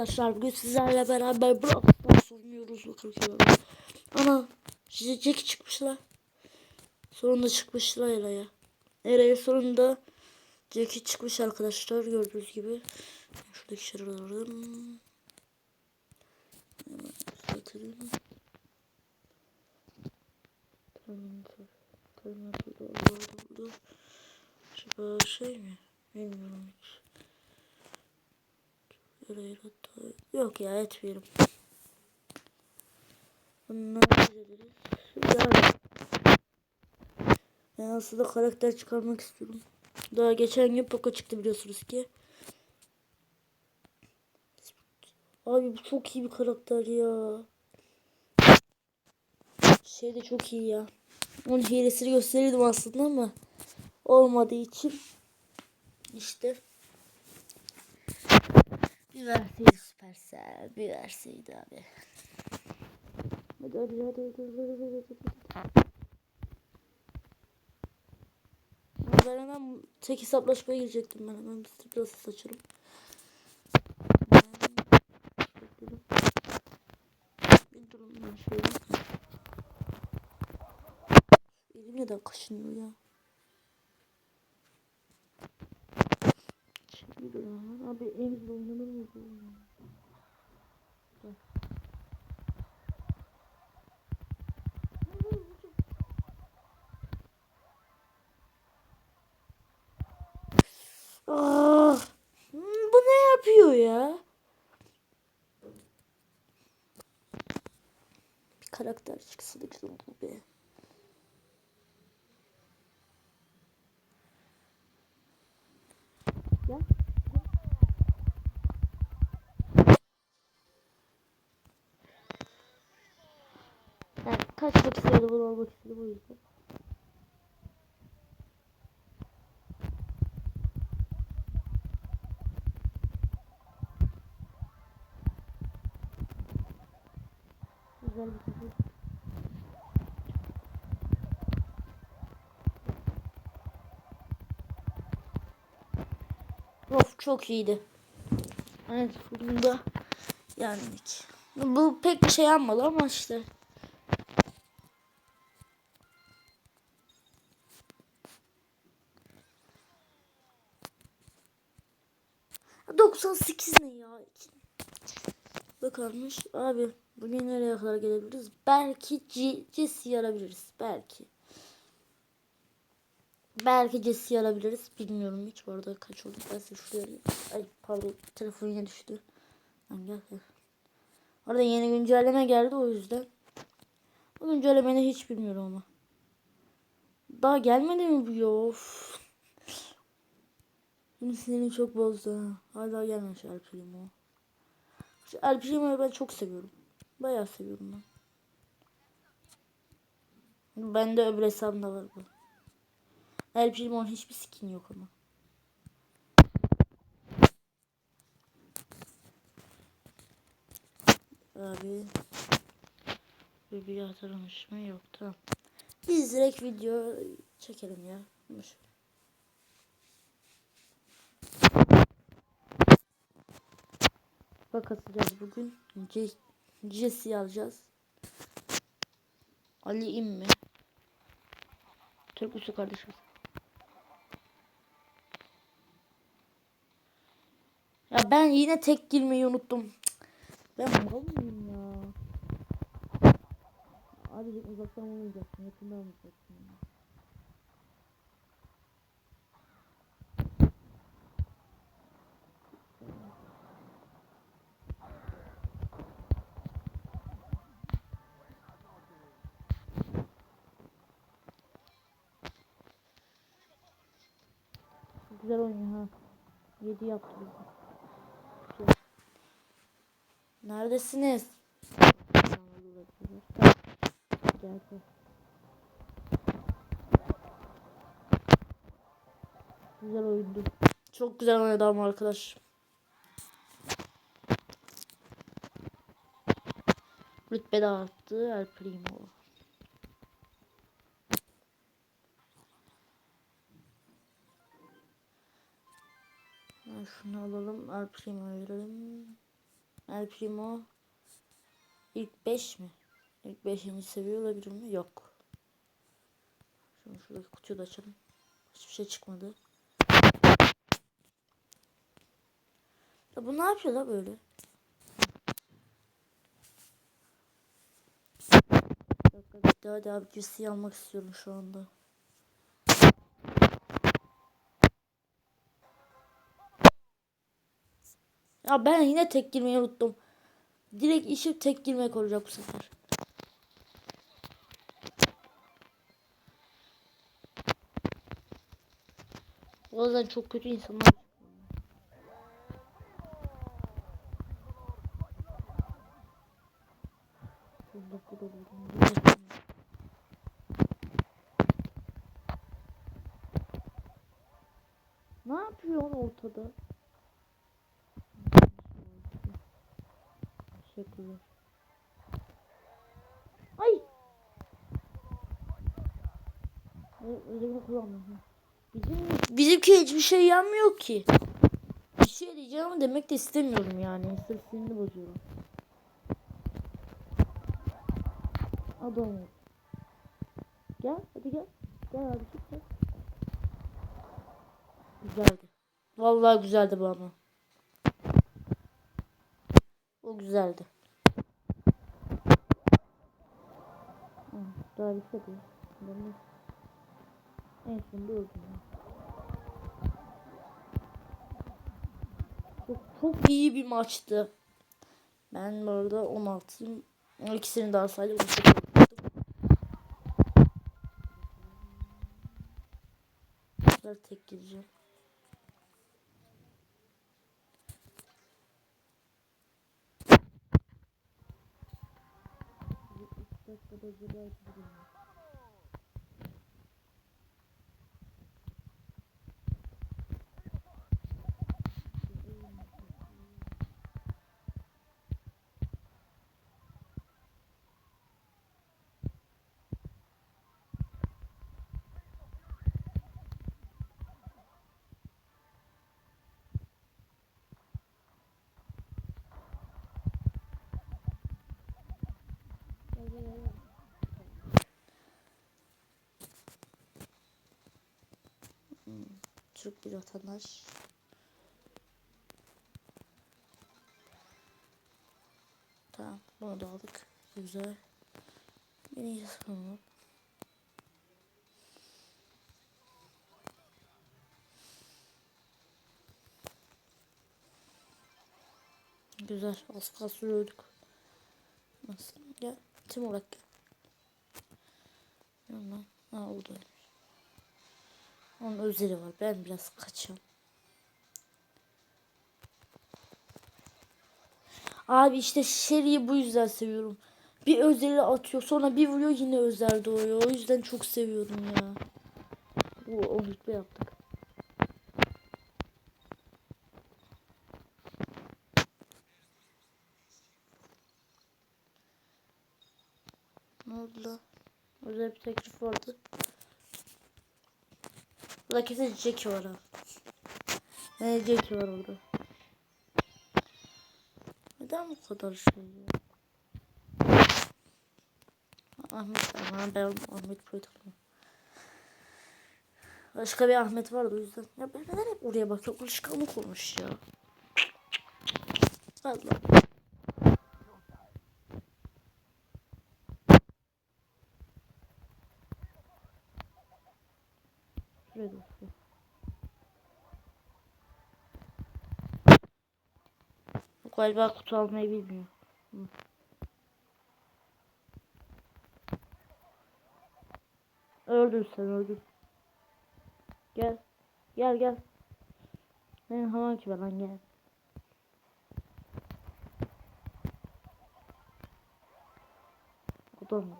Arkadaşlar bugün sizlerle beraber Brawl Stars oynuyoruz bakıyorum. Ana Jack çıkmışlar. Sonunda çıkmışlar Era'ya. Era'ya sonunda Jack'i çıkmış arkadaşlar gördüğünüz gibi. Şuradaki alalım. Hemen satayım. Tamam. Tamam. Burada. Acaba şey mi? Bilmiyorum hiç. Buraya hatta yok ya etmiyorum. Hallederiz. Yani ben aslında karakter çıkarmak istiyorum. Daha geçen gün Poco çıktı biliyorsunuz ki. Abi bu çok iyi bir karakter ya. Şey de çok iyi ya. Onun hilesini gösterirdim aslında ama olmadığı için işte bir verseydi Supercell. Bir verseydi abi. Hadi hadi hadi hadi hadi. Ben hemen tek hesaplaşmaya girecektim ben hemen biraz saçarım. Bir durun ben şöyle. Elim neden kaşınıyor ya? Şimdi durun. Abi emzle oynanır mı bu? Gel. Ah, hmm, bu ne yapıyor ya? Bir karakter çıksa da güzel olur be. Ya. Yani kaçmak istedim bunu almak istedim o yüzden. Güzel bir takım. Of çok iyiydi. Evet bunda yendik. Bu pek bir şey yapmadı ama işte. Sekiz ne ya? Bakalmış abi bugün nereye kadar gelebiliriz? Belki C Jesse'yi alabiliriz. Belki. Belki Jesse'yi alabiliriz. Bilmiyorum hiç. Bu arada kaç oldu? Ben size şuraya. Ay pardon. Telefon yine düştü. Lan gel gel. Orada yeni güncelleme geldi o yüzden. Bu güncellemeyi hiç bilmiyorum ama. Daha gelmedi mi bu ya? Of. Benim çok bozdu. ha. Hala gelmemiş El Primo. Şu El Primo'yu ben çok seviyorum. Bayağı seviyorum ben. Bende öbür hesabımda var bu. El Primo'nun hiçbir skin yok ama. Abi. Bir bir hatırlamış mı? Yok tamam. Biz direkt video çekelim ya. Boş. Bak atacağız bugün. C Jesse'yi alacağız. Ali İmmi. Türk usulü kardeşimiz. Ben yine tek girmeyi unuttum. Ben mal mıyım ya? Abi uzaktan olmayacaksın. Yakından olmayacaksın. Ya. Güzel oynuyor ha. 7 yaptı bizi. Güzel. Neredesiniz? Gel gel. Güzel oyundu. Çok güzel oynadı ama arkadaş. Rütbe dağıttı El Primo. Şunu alalım. El Primo'ya verelim. El Primo ilk 5 mi? İlk 5. seviye olabilir mi? Yok. Şunu şuradaki kutuyu da açalım. Hiçbir şey çıkmadı. Ya bu ne yapıyor la böyle? Bir dakika daha bir GC almak istiyorum şu anda. Ya ben yine tek girmeyi unuttum. Direkt işim tek girmek olacak bu sefer. Bazen çok kötü insanlar. Ne yapıyor ortada? Teşekkürler. Ay! Ö- Özelini kullanmıyorum. Bizim, bizimki hiçbir şey yanmıyor ki. Bir şey diyeceğim ama demek de istemiyorum yani. Sırf sinirini bozuyorum. Adam. Gel hadi gel. Gel abi git gel. Güzeldi. Vallahi güzeldi bu ama. O güzeldi. Daha bitmedi. De- En sonunda öldüm. Çok, çok iyi bir maçtı. Ben bu arada 16'yım. İkisini daha saydım. 18 olmuştum. Bu sefer tek gireceğim. как подозревает время. Türk bir vatandaş. Tamam bunu da aldık. Güzel. Beni yapalım. Güzel. Az kalsın öldük. Nasıl? Gel. Tim olarak gel. Ha oradaymış. Onun özeli var. Ben biraz kaçıyorum. Abi işte Sherry'i bu yüzden seviyorum. Bir özeli atıyor sonra bir vuruyor yine özel doğuyor. O yüzden çok seviyorum ya. O, o rütbe yaptık. Ne oldu? Özel bir teklif vardı. La kesin Jackie var ha. Ne Jackie var orada. Neden bu kadar şey ya? Ahmet ama ben Ahmet tanımam. Başka bir Ahmet vardı o yüzden. Ya ben neden hep oraya bakıyorum? Alışkanlık olmuş ya. Allah. Şuraya. Bu galiba kutu almayı bilmiyor. Hı. Öldün sen öldün. Gel. Gel gel. Benim havan ki lan gel. Mı?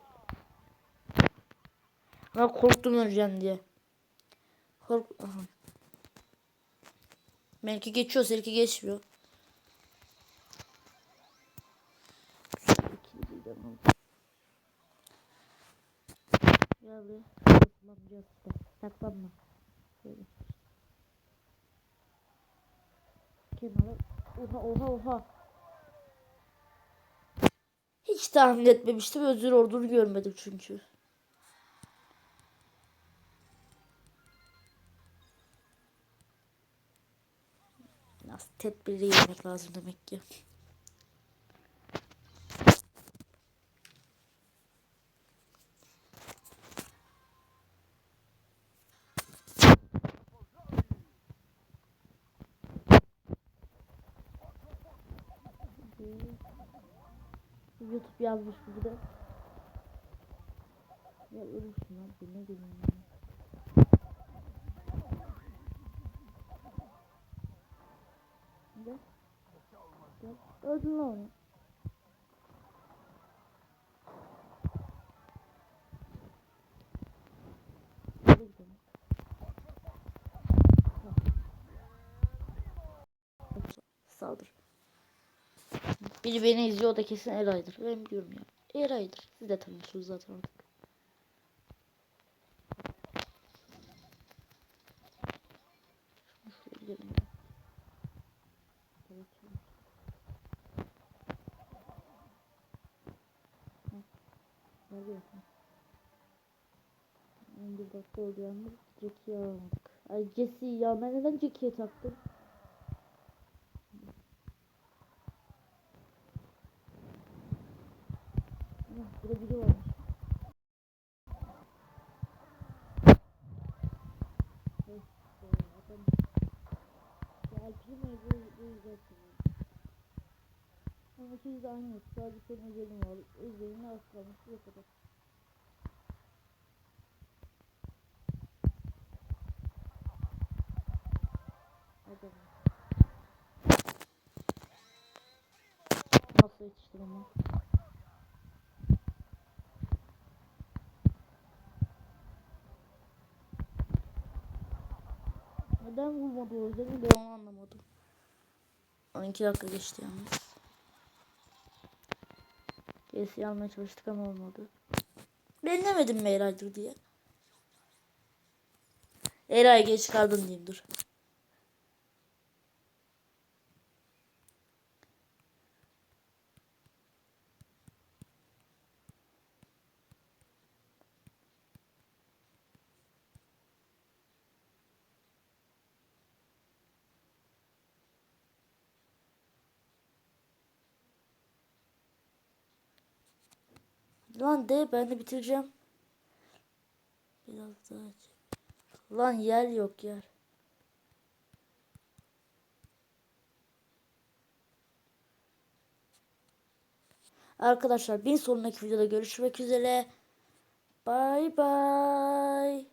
Ben korktum öleceğim diye. Kork... Aha. Belki geçiyor, seninki geçmiyor. Gel buraya. Saklanacağız işte. Saklanma. Şöyle. Kenara. Oha oha oha. hiç tahmin etmemiştim. Özür olduğunu görmedim çünkü. Tedbirli yemek lazım demek ki. YouTube yazmış bir de. Ya ölürsün lan ne bileyim Öldün lan onu. Saldır. Biri beni izliyor da kesin Eray'dır. Ben biliyorum ya. Eray'dır. Siz de tanıyorsunuz zaten artık. Şunu şuraya gidelim. Evet, evet. Hı. Yapayım? 11 dakika oldu yalnız. Jackie'yi alamadık. Ay Jesse ya ben neden Jackie'ye taktım? Hı, Burada biri varmış. Alp'in bu bu yüzden. Ama ikimiz de aynı. Sadece senin özelin var. Özelini az kalmış. Bu kadar. Adam. Nasıl yetiştim ama? Neden vurmadı o özelini ben onu anlamadım. 12 dakika geçti yalnız. Gerisi almaya çalıştık ama olmadı. Ben demedim mi Eray'dır diye. Eray geç kaldın diyeyim dur. Lan de ben de bitireceğim. Biraz daha aç. Lan yer yok yer. Arkadaşlar bir sonraki videoda görüşmek üzere. Bay bay.